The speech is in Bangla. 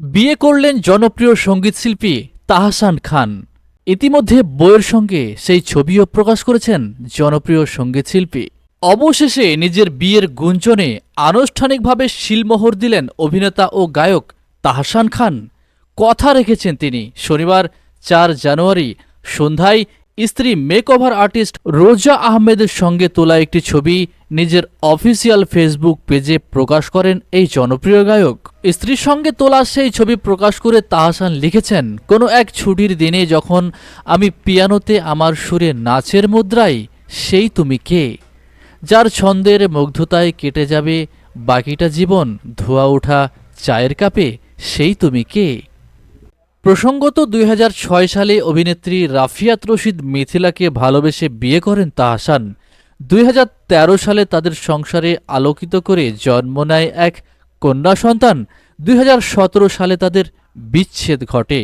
বিয়ে করলেন জনপ্রিয় সঙ্গীতশিল্পী তাহসান খান। ইতিমধ্যে বইয়ের সঙ্গে সেই ছবিও প্রকাশ করেছেন জনপ্রিয় সঙ্গীতশিল্পী অবশেষে নিজের বিয়ের গুঞ্জনে আনুষ্ঠানিকভাবে শিলমোহর দিলেন অভিনেতা ও গায়ক তাহসান খান। কথা রেখেছেন তিনি, শনিবার চার জানুয়ারি সন্ধ্যায় স্ত্রী মেকওভার আর্টিস্ট রোজা আহমেদের সঙ্গে তোলা একটি ছবি নিজের অফিসিয়াল ফেসবুক পেজে প্রকাশ করেন এই জনপ্রিয় গায়ক। স্ত্রীর সঙ্গে তোলা সেই ছবি প্রকাশ করে তাহসান লিখেছেন, কোনো এক ছুটির দিনে যখন আমি পিয়ানোতে আমার সুরে নাচের মুদ্রায়, সেই তুমি কে? যার ছন্দের মুগ্ধতায় কেটে যাবে বাকিটা জীবন, ধোয়া ওঠা চায়ের কাপে, সেই তুমি কে? প্রসঙ্গত দুই হাজার ছয় সালে অভিনেত্রী রাফিয়াত রশিদ মিথিলাকে ভালোবেসে বিয়ে করেন তাহসান। দুই হাজার তেরো সালে তাদের সংসারে আলোকিত করে জন্ম নেয় এক কন্যা সন্তান। দুই হাজার সতেরো সালে তাদের বিচ্ছেদ ঘটে।